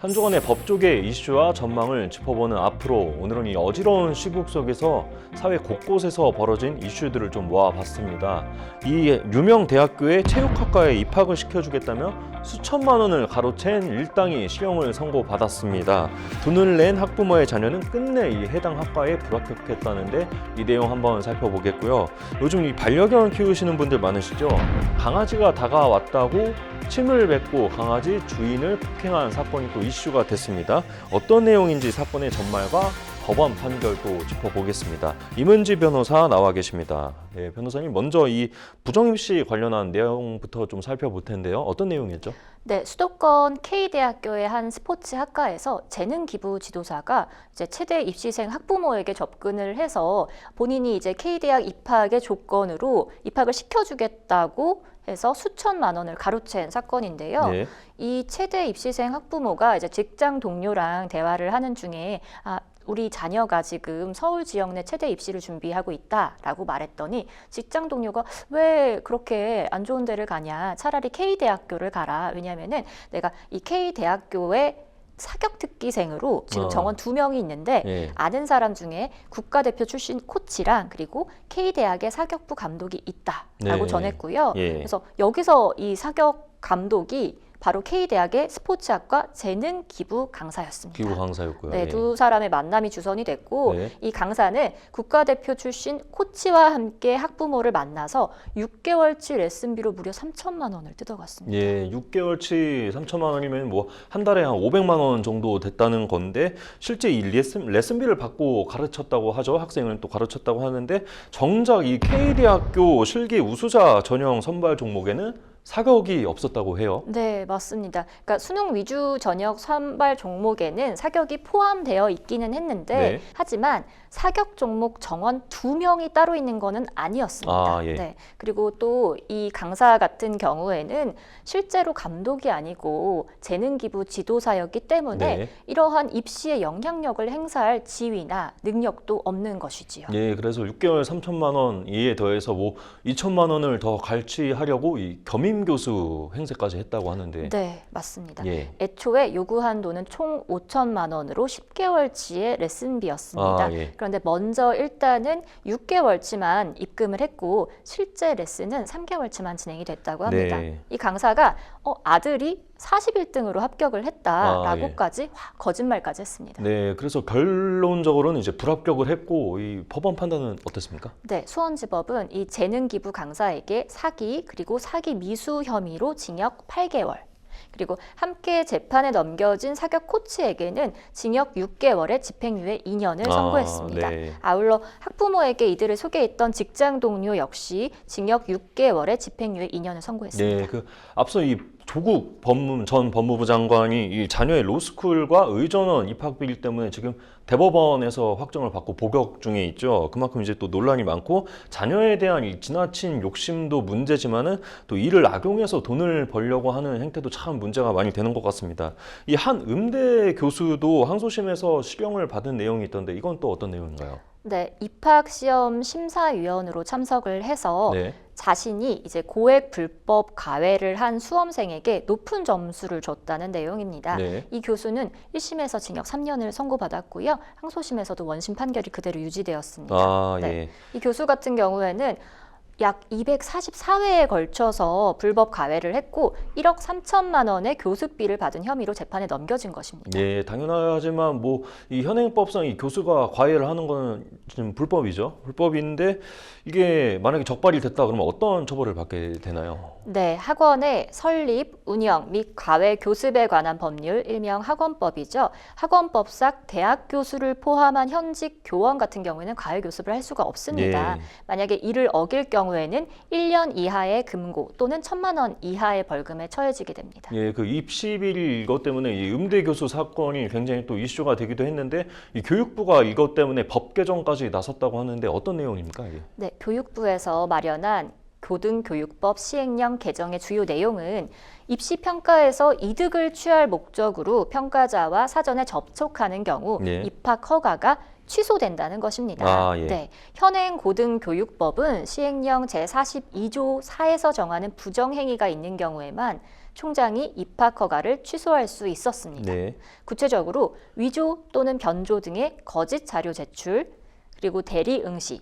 한 주간의 법조계 이슈와 전망을 짚어보는 앞으로 오늘은 이 어지러운 시국 속에서 사회 곳곳에서 벌어진 이슈들을 좀 모아봤습니다. 이 유명 대학교에 체육학과에 입학을 시켜주겠다며 수천만 원을 가로챈 일당이 실형을 선고받았습니다. 돈을 낸 학부모의 자녀는 끝내 이 해당 학과에 불합격했다는데 이 내용 한번 살펴보겠고요. 요즘 이 반려견 키우시는 분들 많으시죠? 강아지가 다가왔다고 침을 뱉고 강아지 주인을 폭행한 사건이 또 이슈가 됐습니다. 어떤 내용인지 사건의 전말과 법원 판결도 짚어보겠습니다. 임은지 변호사 나와 계십니다. 네, 변호사님 먼저 이 부정입시 관련한 내용부터 좀 살펴볼 텐데요. 어떤 내용이었죠? 네, 수도권 K대학교의 한 스포츠 학과에서 재능 기부 지도사가 이제 최대 입시생 학부모에게 접근을 해서 본인이 이제 K대학 입학의 조건으로 입학을 시켜주겠다고 해서 수천만 원을 가로챈 사건인데요. 네. 이 최대 입시생 학부모가 이제 직장 동료랑 대화를 하는 중에 아, 우리 자녀가 지금 서울 지역 내 최대 입시를 준비하고 있다라고 말했더니 직장 동료가 왜 그렇게 안 좋은 데를 가냐 차라리 K대학교를 가라 왜냐면은 내가 이 K대학교에 사격 특기생으로 지금 어. 정원 두 명이 있는데 예. 아는 사람 중에 국가대표 출신 코치랑 그리고 K대학의 사격부 감독이 있다라고 네. 전했고요. 예. 그래서 여기서 이 사격 감독이 바로 K대학의 스포츠학과 재능 기부 강사였습니다. 기부 강사였고요. 네, 예. 두 사람의 만남이 주선이 됐고 네. 이 강사는 국가대표 출신 코치와 함께 학부모를 만나서 6개월치 레슨비로 무려 3천만 원을 뜯어갔습니다. 예, 6개월치 3천만 원이면 뭐 한 달에 한 500만 원 정도 됐다는 건데 실제 이 레슨, 레슨비를 받고 가르쳤다고 하죠. 학생을 또 가르쳤다고 하는데 정작 이 K대학교 실기 우수자 전형 선발 종목에는 사격이 없었다고 해요. 네, 맞습니다. 그러니까 수능 위주 전역 선발 종목에는 사격이 포함되어 있기는 했는데 네. 하지만 사격 종목 정원 두 명이 따로 있는 거는 아니었습니다. 아, 예. 네. 그리고 또 이 강사 같은 경우에는 실제로 감독이 아니고 재능 기부 지도사였기 때문에 네. 이러한 입시에 영향력을 행사할 지위나 능력도 없는 것이지요. 예, 그래서 6개월 3천만 원 이에 더해서 뭐 2천만 원을 더 갈취하려고 이 겸임 교수 행세까지 했다고 하는데 네, 맞습니다. 예. 애초에 요구한 돈은 총 5천만 원으로 10개월치의 레슨비였습니다. 아, 예. 그런데 먼저 일단은 6개월치만 입금을 했고 실제 레슨은 3개월치만 진행이 됐다고 합니다. 네. 이 강사가 어, 아들이 41등으로 합격을 했다라고까지 와, 거짓말까지 했습니다. 네, 그래서 결론적으로는 이제 불합격을 했고 이 법원 판단은 어땠습니까? 네, 수원지법은 이 재능 기부 강사에게 사기 그리고 사기 미수 혐의로 징역 8개월 그리고 함께 재판에 넘겨진 사격 코치에게는 징역 6개월에 집행유예 2년을 아, 선고했습니다. 네. 아울러 학부모에게 이들을 소개했던 직장 동료 역시 징역 6개월에 집행유예 2년을 선고했습니다. 네, 그 앞서 이 조국 법무 전 법무부 장관이 이 자녀의 로스쿨과 의전원 입학 비리 때문에 지금 대법원에서 확정을 받고 복역 중에 있죠. 그만큼 이제 또 논란이 많고 자녀에 대한 이 지나친 욕심도 문제지만은 또 이를 악용해서 돈을 벌려고 하는 행태도 참 문제가 많이 되는 것 같습니다. 이 한 음대 교수도 항소심에서 실형을 받은 내용이 있던데 이건 또 어떤 내용인가요? 네, 입학 시험 심사위원으로 참석을 해서 네. 자신이 이제 고액 불법 가외를 한 수험생에게 높은 점수를 줬다는 내용입니다. 네. 이 교수는 1심에서 징역 3년을 선고받았고요. 항소심에서도 원심 판결이 그대로 유지되었습니다. 아, 네. 예. 이 교수 같은 경우에는 약 244회에 걸쳐서 불법 가외를 했고 1억 3천만 원의 교습비를 받은 혐의로 재판에 넘겨진 것입니다. 네, 당연하지만 뭐 이 현행법상 이 교수가 과외를 하는 거는 지금 불법이죠. 불법인데 이게 만약에 적발이 됐다 그러면 어떤 처벌을 받게 되나요? 네, 학원의 설립, 운영 및 과외 교습에 관한 법률, 일명 학원법이죠. 학원법상 대학 교수를 포함한 현직 교원 같은 경우에는 과외 교습을 할 수가 없습니다. 예. 만약에 이를 어길 경우 에는 1년 이하의 금고 또는 1천만 원 이하의 벌금에 처해지게 됩니다. 예, 그 입시비리 이것 때문에 이 음대 교수 사건이 굉장히 또 이슈가 되기도 했는데 이 교육부가 이것 때문에 법 개정까지 나섰다고 하는데 어떤 내용입니까 이게? 네, 교육부에서 마련한 고등교육법 시행령 개정의 주요 내용은 입시 평가에서 이득을 취할 목적으로 평가자와 사전에 접촉하는 경우 네. 입학 허가가 취소된다는 것입니다. 아, 예. 네, 현행 고등교육법은 시행령 제42조 4에서 정하는 부정행위가 있는 경우에만 총장이 입학 허가를 취소할 수 있었습니다. 네. 구체적으로 위조 또는 변조 등의 거짓 자료 제출, 그리고 대리 응시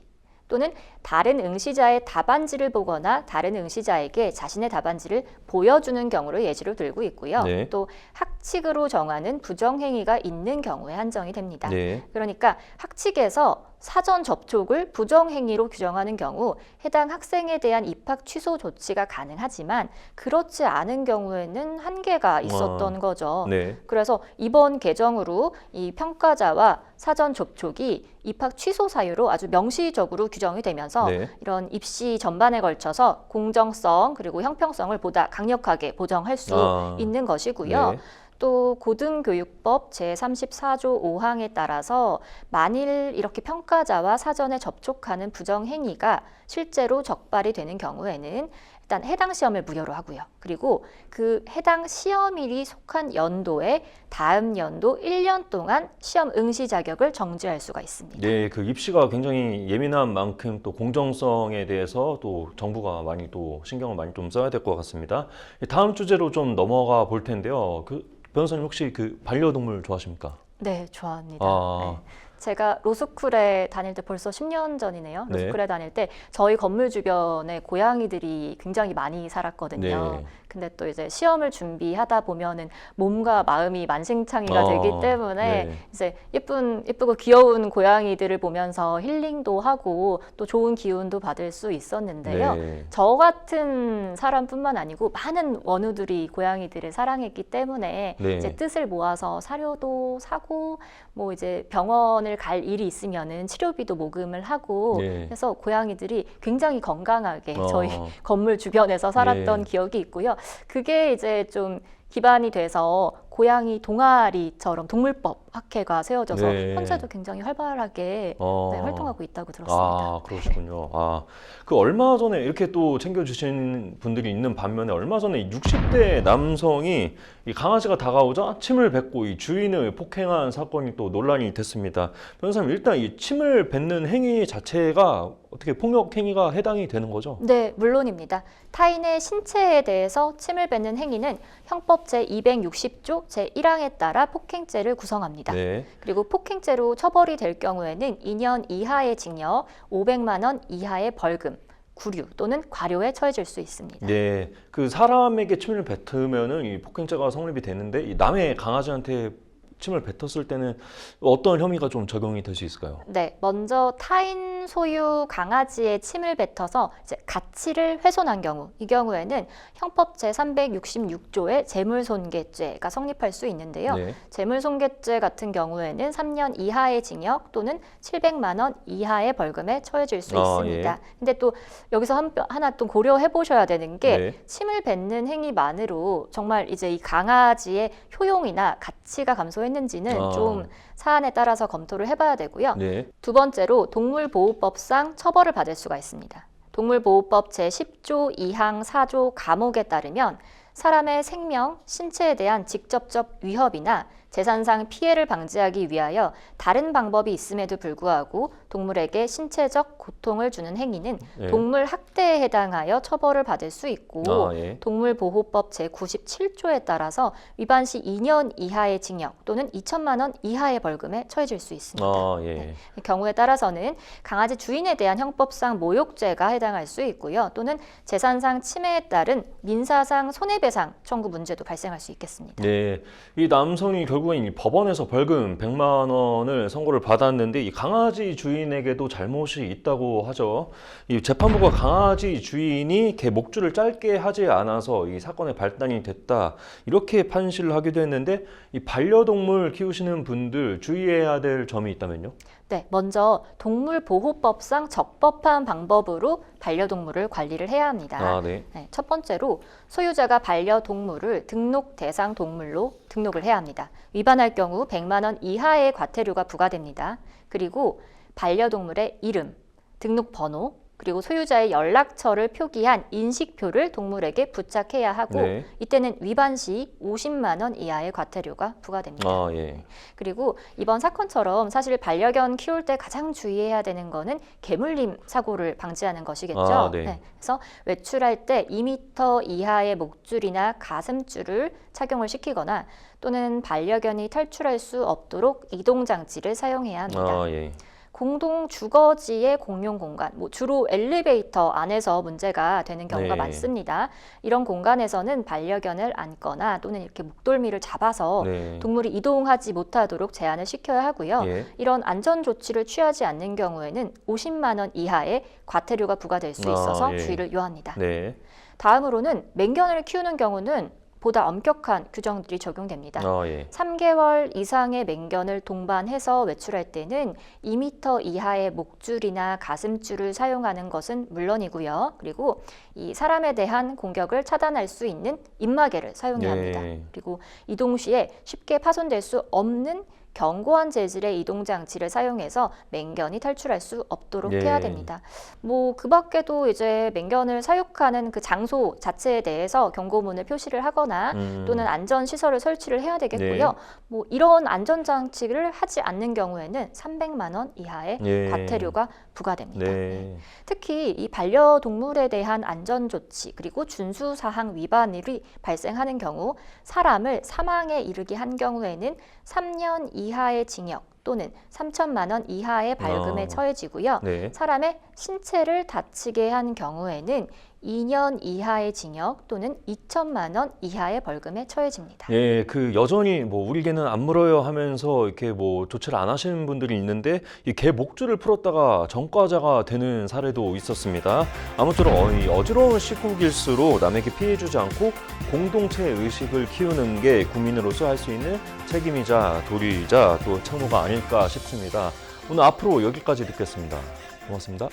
또는 다른 응시자의 답안지를 보거나 다른 응시자에게 자신의 답안지를 보여주는 경우를 예시로 들고 있고요. 네. 또 학 칙으로 정하는 부정행위가 있는 경우에 한정이 됩니다. 네. 그러니까 학칙에서 사전 접촉을 부정행위로 규정하는 경우 해당 학생에 대한 입학 취소 조치가 가능하지만 그렇지 않은 경우에는 한계가 있었던 거죠. 네. 그래서 이번 개정으로 이 평가자와 사전 접촉이 입학 취소 사유로 아주 명시적으로 규정이 되면서 네. 이런 입시 전반에 걸쳐서 공정성 그리고 형평성을 보다 강력하게 보정할 수 아. 있는 것이고요. 네. 또 고등교육법 제34조 5항에 따라서 만일 이렇게 평가 자와 사전에 접촉하는 부정행위가 실제로 적발이 되는 경우에는 일단 해당 시험을 무효로 하고요. 그리고 그 해당 시험일이 속한 연도에 다음 연도 1년 동안 시험 응시 자격을 정지할 수가 있습니다. 네, 그 입시가 굉장히 예민한 만큼 또 공정성에 대해서 또 정부가 많이 또 신경을 많이 좀 써야 될 것 같습니다. 다음 주제로 좀 넘어가 볼 텐데요. 그 변호사님 혹시 그 반려동물 좋아하십니까? 네, 좋아합니다. 아. 네. 제가 로스쿨에 다닐 때 벌써 10년 전이네요. 네. 로스쿨에 다닐 때 저희 건물 주변에 고양이들이 굉장히 많이 살았거든요. 네. 근데 또 이제 시험을 준비하다 보면은 몸과 마음이 만신창이가 아, 되기 때문에 네. 이제 예쁜 예쁘고 귀여운 고양이들을 보면서 힐링도 하고 또 좋은 기운도 받을 수 있었는데요. 네. 저 같은 사람뿐만 아니고 많은 원우들이 고양이들을 사랑했기 때문에 네. 이제 뜻을 모아서 사료도 사고 뭐 이제 병원을 갈 일이 있으면은 치료비도 모금을 하고 네. 해서 고양이들이 굉장히 건강하게 어. 저희 건물 주변에서 살았던 네. 기억이 있고요. 그게 이제 좀 기반이 돼서 고양이 동아리처럼 동물법 학회가 세워져서 네. 현재도 굉장히 활발하게 어. 네, 활동하고 있다고 들었습니다. 아, 그러시군요. 아, 그 얼마 전에 이렇게 또 챙겨주신 분들이 있는 반면에 얼마 전에 60대 남성이 이 강아지가 다가오자 침을 뱉고 이 주인을 폭행한 사건이 또 논란이 됐습니다. 변호사님, 일단 이 침을 뱉는 행위 자체가 어떻게 폭력 행위가 해당이 되는 거죠? 네, 물론입니다. 타인의 신체에 대해서 침을 뱉는 행위는 형법 제260조 제1항에 따라 폭행죄를 구성합니다. 네. 그리고 폭행죄로 처벌이 될 경우에는 2년 이하의 징역, 500만 원 이하의 벌금, 구류 또는 과료에 처해질 수 있습니다. 네. 그 사람에게 침을 뱉으면은 이 폭행죄가 성립이 되는데 이 남의 강아지한테 침을 뱉었을 때는 어떤 혐의가 좀 적용이 될 수 있을까요? 네, 먼저 타인 소유 강아지의 침을 뱉어서 이제 가치를 훼손한 경우, 이 경우에는 형법 제 366조의 재물손괴죄가 성립할 수 있는데요. 네. 재물손괴죄 같은 경우에는 3년 이하의 징역 또는 700만 원 이하의 벌금에 처해질 수 아, 있습니다. 근데 또 여기서 한, 하나 또 고려해 보셔야 되는 게 네. 침을 뱉는 행위만으로 정말 이제 이 강아지의 효용이나 가치가 감소 했는지는 아. 좀 사안에 따라서 검토를 해봐야 되고요. 네. 두 번째로 동물보호법상 처벌을 받을 수가 있습니다. 동물보호법 제10조 2항 4조 감옥에 따르면 사람의 생명, 신체에 대한 직접적 위협이나 재산상 피해를 방지하기 위하여 다른 방법이 있음에도 불구하고 동물에게 신체적 고통을 주는 행위는 네. 동물 학대에 해당하여 처벌을 받을 수 있고 아, 예. 동물보호법 제97조에 따라서 위반 시 2년 이하의 징역 또는 2천만 원 이하의 벌금에 처해질 수 있습니다. 아, 예. 경우에 따라서는 강아지 주인에 대한 형법상 모욕죄가 해당할 수 있고요. 또는 재산상 침해에 따른 민사상 손해배상 청구 문제도 발생할 수 있겠습니다. 네, 이 남성이 결국 엔이 법원에서 벌금 100만 원을 선고를 받았는데 이 강아지 주인에게도 잘못이 있다고 하죠. 이 재판부가 강아지 주인이 개 목줄을 짧게 하지 않아서 이 사건의 발단이 됐다 이렇게 판시를 하기도 했는데 이 반려동물 키우시는 분들 주의해야 될 점이 있다면요? 네, 먼저 동물보호법상 적법한 방법으로 반려동물을 관리를 해야 합니다. 아, 네. 네, 첫 번째로 소유자가 반려동물을 등록 대상 동물로 등록을 해야 합니다. 위반할 경우 100만 원 이하의 과태료가 부과됩니다. 그리고 반려동물의 이름, 등록 번호, 그리고 소유자의 연락처를 표기한 인식표를 동물에게 부착해야 하고 네. 이때는 위반 시 50만 원 이하의 과태료가 부과됩니다. 아, 예. 그리고 이번 사건처럼 사실 반려견 키울 때 가장 주의해야 되는 거는 개물림 사고를 방지하는 것이겠죠. 아, 네. 그래서 외출할 때 2m 이하의 목줄이나 가슴줄을 착용을 시키거나 또는 반려견이 탈출할 수 없도록 이동 장치를 사용해야 합니다. 아, 예. 공동 주거지의 공용 공간, 뭐 주로 엘리베이터 안에서 문제가 되는 경우가 네. 많습니다. 이런 공간에서는 반려견을 안거나 또는 이렇게 목덜미를 잡아서 네. 동물이 이동하지 못하도록 제한을 시켜야 하고요. 예. 이런 안전 조치를 취하지 않는 경우에는 50만 원 이하의 과태료가 부과될 수 아, 있어서 예. 주의를 요합니다. 네. 다음으로는 맹견을 키우는 경우는 보다 엄격한 규정들이 적용됩니다. 아, 예. 3개월 이상의 맹견을 동반해서 외출할 때는 2m 이하의 목줄이나 가슴줄을 사용하는 것은 물론이고요. 그리고 이 사람에 대한 공격을 차단할 수 있는 입마개를 사용해야 합니다. 네. 그리고 이동 시에 쉽게 파손될 수 없는 견고한 재질의 이동 장치를 사용해서 맹견이 탈출할 수 없도록 예. 해야 됩니다. 뭐 그 밖에도 이제 맹견을 사육하는 그 장소 자체에 대해서 경고문을 표시를 하거나 음. 또는 안전 시설을 설치를 해야 되겠고요. 네. 뭐 이런 안전 장치를 하지 않는 경우에는 300만 원 이하의 예. 과태료가 부과됩니다. 네. 특히 이 반려동물에 대한 안전 조치 그리고 준수 사항 위반이 발생하는 경우 사람을 사망에 이르게 한 경우에는 3년 이 하의 징역 또는 3천만 원 이하의 벌금에 어. 처해지고요. 네. 사람의 신체를 다치게 한 경우에는 2년 이하의 징역 또는 2천만 원 이하의 벌금에 처해집니다. 예, 그 여전히 뭐 우리 개는 안 물어요 하면서 이렇게 뭐 조치를 안 하시는 분들이 있는데 이 개 목줄을 풀었다가 전과자가 되는 사례도 있었습니다. 아무쪼록 어, 이 어지러운 시국일수록 남에게 피해 주지 않고 공동체 의식을 키우는 게 국민으로서 할 수 있는 책임이자 도리이자 또 책무가 아닐까 싶습니다. 오늘 앞으로 여기까지 듣겠습니다. 고맙습니다.